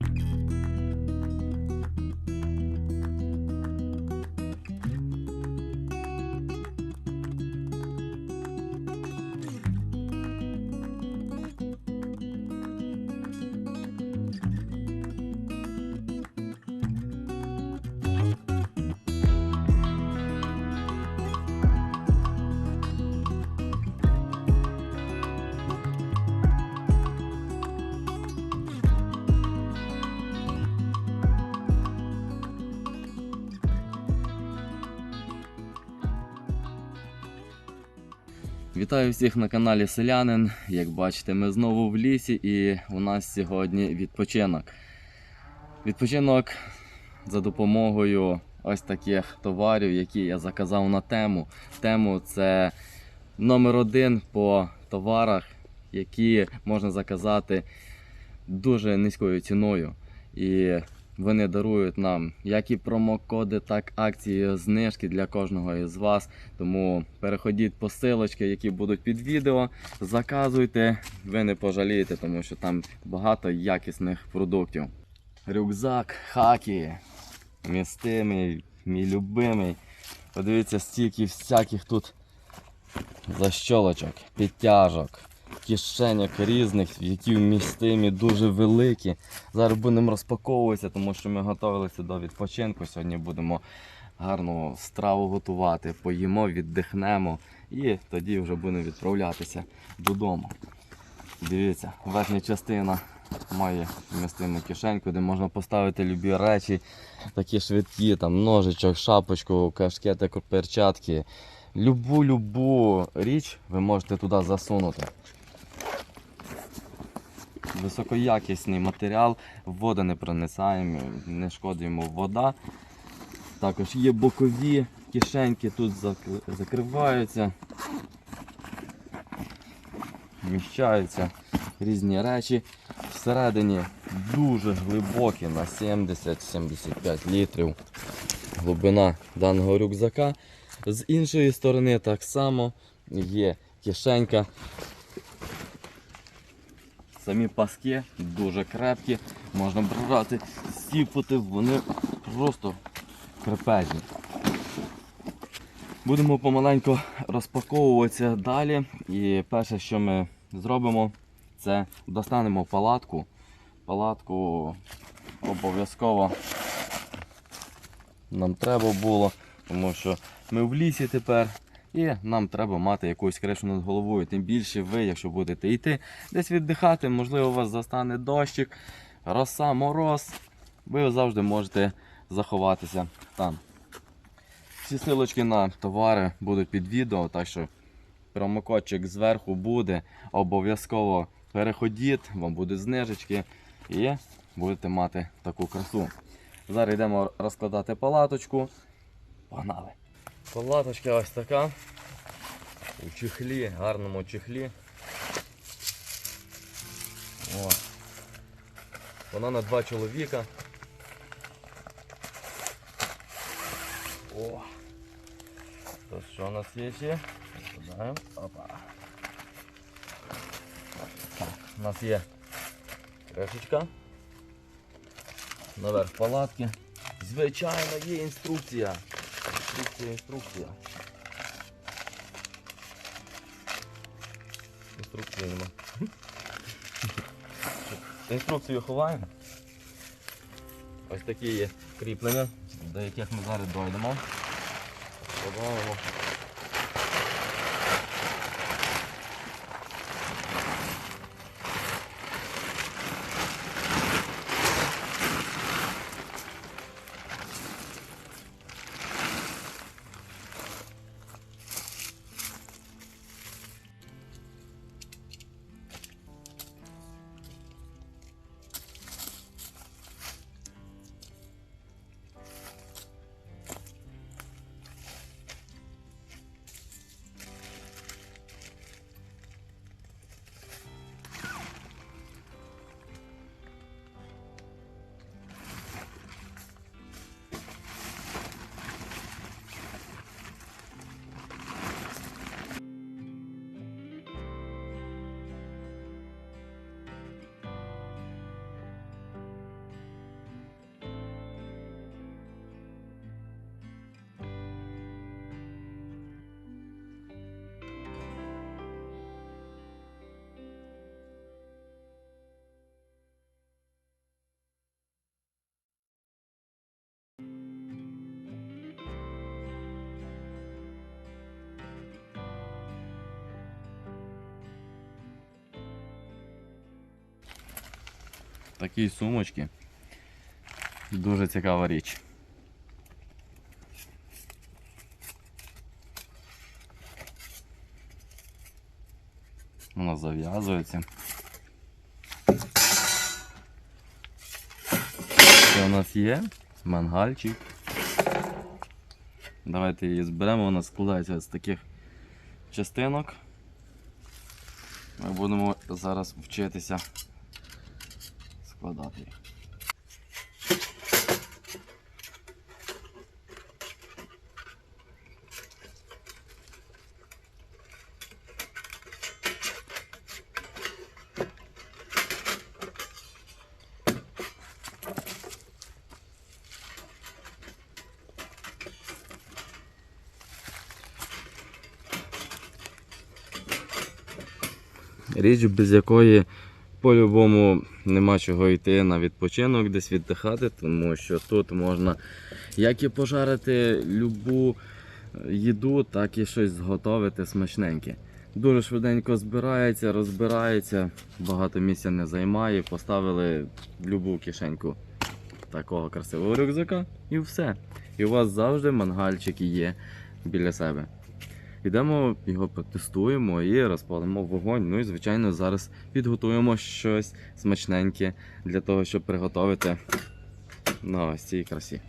you Вітаю всіх на каналі Селянин. Як бачите, ми знову в лісі і у нас сьогодні відпочинок. Відпочинок за допомогою ось таких товарів, які я заказав на тему. Тему це номер один по товарах, які можна заказати дуже низькою ціною. І вони дарують нам як і промокоди, так акції, знижки для кожного із вас. Тому переходіть по силочки, які будуть під відео, заказуйте, ви не пожалієте, тому що там багато якісних продуктів. Рюкзак, хакі, містимий, мій любимий. Подивіться, стільки всяких тут защолочок, підтяжок, кишеньок різних, які вмістимі, дуже великі. Зараз будемо розпаковуватися, тому що ми готувалися до відпочинку. Сьогодні будемо гарну страву готувати, поїмо, віддихнемо і тоді вже будемо відправлятися додому. Дивіться, верхня частина має вмістиму кишеньку, де можна поставити любі речі, такі швидкі, там ножичок, шапочку, кашкетик, перчатки. Любу-любу річ ви можете туди засунути. Високоякісний матеріал, вода не проницаємо, не йому вода. Також є бокові кишеньки, тут закриваються, вміщаються різні речі. Всередині дуже глибокі на 70-75 літрів глибина даного рюкзака. З іншої сторони так само є кишенька. Самі паски дуже крепкі, можна брати, сіпати, вони просто крепезні. Будемо помаленьку розпаковуватися далі. І перше, що ми зробимо, це достанемо палатку. Палатку обов'язково нам треба було, тому що ми в лісі тепер. І нам треба мати якусь кришу над головою. Тим більше ви, якщо будете йти десь віддихати, можливо, у вас застане дощик, роса, мороз. Ви завжди можете заховатися там. Всі силочки на товари будуть під відео, так що промокодчик зверху буде. Обов'язково переходіть, вам будуть знижечки і будете мати таку красу. Зараз йдемо розкладати палаточку. Погнали! Палаточка ось така. У чехлі, гарному чехлі. О. Вона на два чоловіка. О! То що у нас є ще? Опа. У нас є кришечка. Наверх палатки. Звичайно, є інструкція. Інструкція, інструкція. Інструкції нема. Інструкцію ховаємо. Ось такі є кріплення, до яких ми зараз дойдемо. Ховаємо. Такі сумочки. Дуже цікава річ. Вона зав'язується. Це у нас є мангальчик. Давайте її зберемо, вона складається з таких частинок. Ми будемо зараз вчитися складати. Річ, без якої по-любому нема чого йти на відпочинок, десь віддихати, тому що тут можна як і пожарити любу їду, так і щось зготовити смачненьке. Дуже швиденько збирається, розбирається, багато місця не займає, поставили любу кишеньку такого красивого рюкзака і все. І у вас завжди мангальчик є біля себе. Йдемо його протестуємо і розпалимо вогонь. Ну і звичайно зараз підготуємо щось смачненьке для того, щоб приготувати на ось цій красі.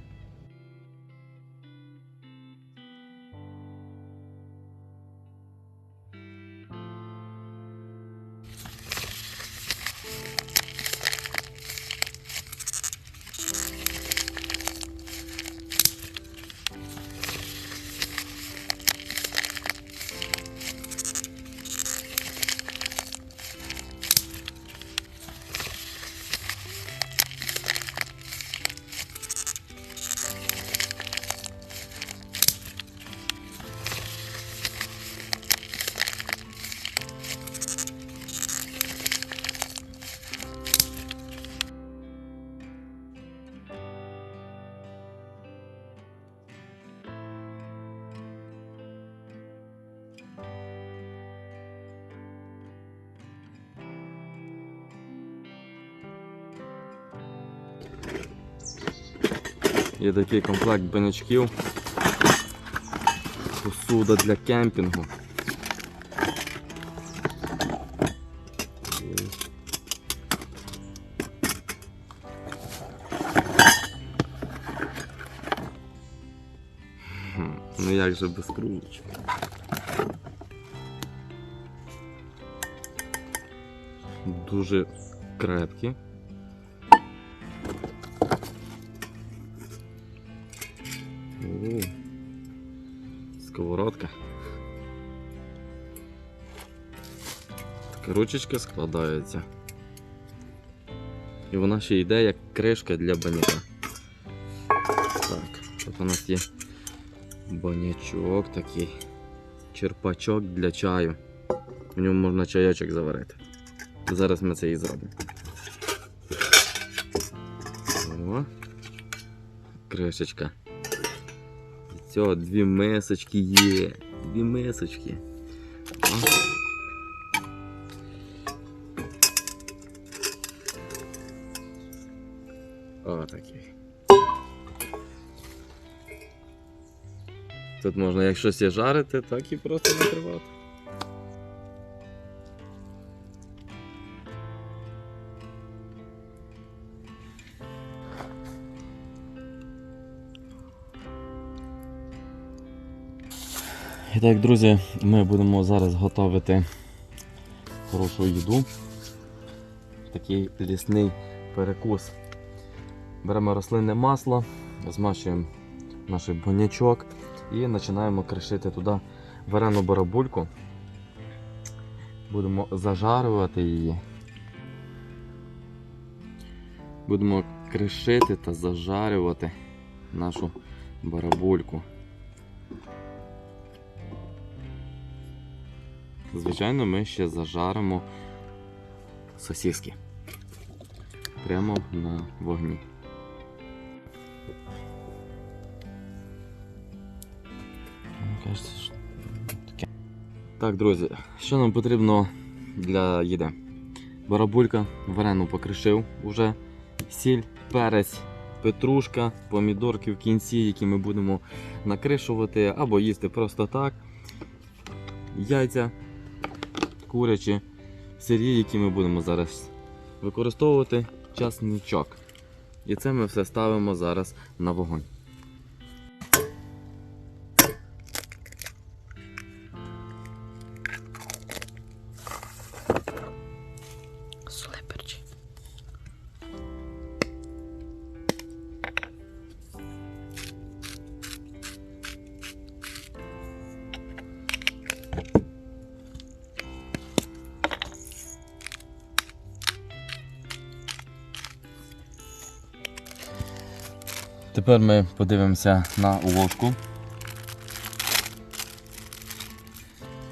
Є такий комплект банячків. Посуда для кемпінгу. Ну як же без кружечки? Дуже крепкі. Ручечка складається. І вона ще йде як кришка для баняка. Так, тут у нас є банячок такий. Черпачок для чаю. В ньому можна чайочок заварити. Зараз ми це і зробимо. О, кришечка. Все, дві мисочки є. Дві мисочки. О, такий. Тут можна як щось є жарити, так і просто накривати. І так, друзі, ми будемо зараз готувати хорошу їду. Такий лісний перекус. Беремо рослинне масло, змащуємо наш бонячок і починаємо кришити туди варену барабульку. Будемо зажарювати її. Будемо кришити та зажарювати нашу барабульку. Звичайно, ми ще зажаримо сосиски прямо на вогні. Кажеться, що таке. Так, друзі, що нам потрібно для їди? Барабулька, варену покришив уже. сіль, перець, петрушка, помідорки в кінці, які ми будемо накришувати або їсти просто так. Яйця курячі, сирі, які ми будемо зараз використовувати, часничок. І це ми все ставимо зараз на вогонь. Тепер ми подивимося на ложку,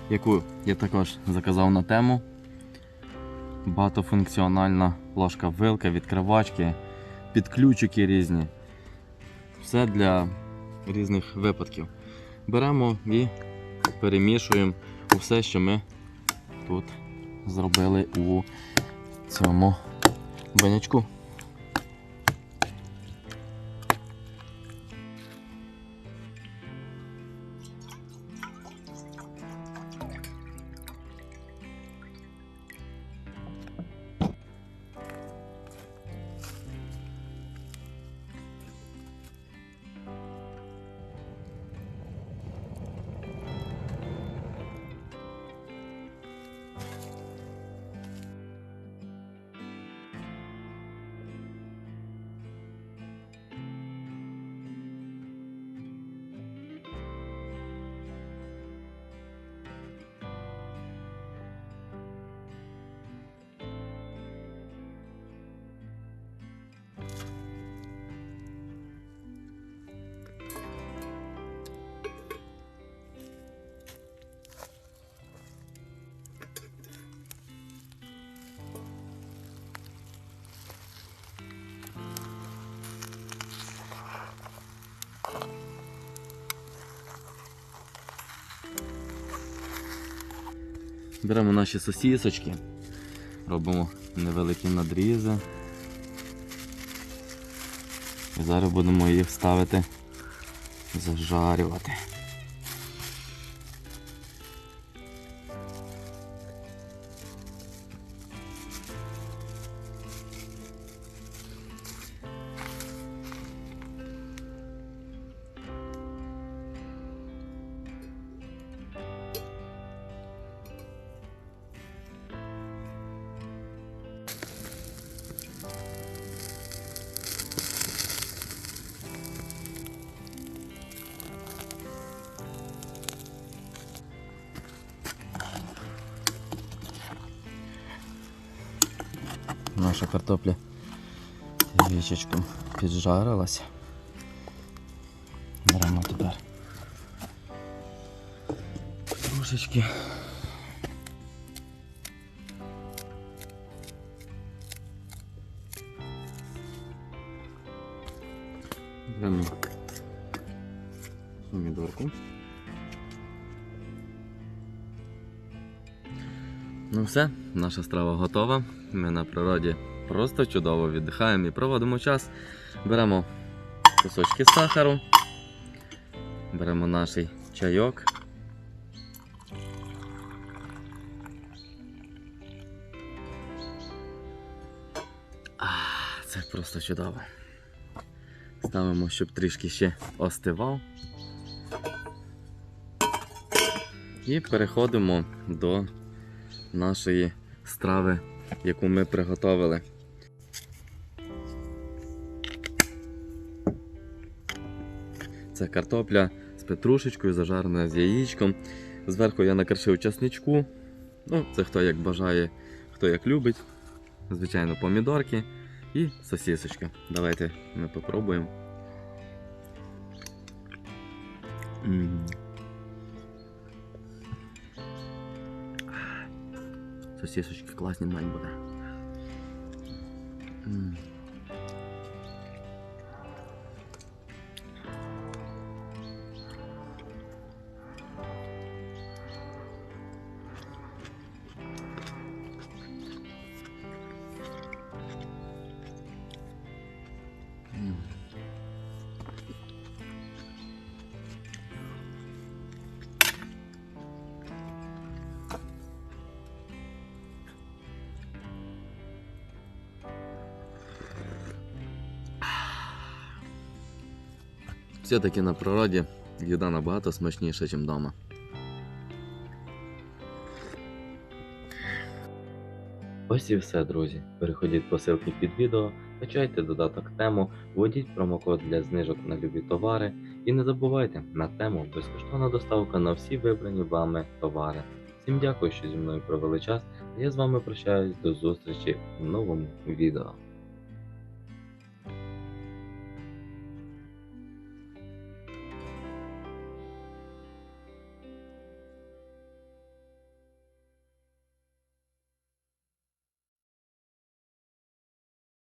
яку я також заказав на тему. Багатофункціональна ложка вилка, відкривачки, підключики різні. Все для різних випадків. Беремо і перемішуємо усе, що ми тут зробили у цьому банячку. Беремо наші сосісочки, робимо невеликі надрізи. І зараз будемо їх ставити зажарювати. Наша картопля вічечком піджарилася. Беремо тепер трошечки. Беремо помідорку. Ну все, наша страва готова. Ми на природі просто чудово віддихаємо і проводимо час. Беремо кусочки сахару, беремо наш чайок. Це просто чудово. Ставимо, щоб трішки ще остивав. І переходимо до нашої страви, яку ми приготовили. Це картопля з петрушечкою, зажарена з яєчком. Зверху я накришив часничку. Ну, це хто як бажає, хто як любить. Звичайно, помідорки і сосісочка. Давайте ми попробуємо. М. Сосисочки класні мать буде. Все-таки на природі їда набагато смачніша, ніж вдома. Ось і все, друзі. Переходіть по ссылці під відео, качайте додаток тему, вводіть промокод для знижок на любі товари і не забувайте на тему безкоштовна доставка на всі вибрані вами товари. Всім дякую, що зі мною провели час. Я з вами прощаюсь до зустрічі в новому відео.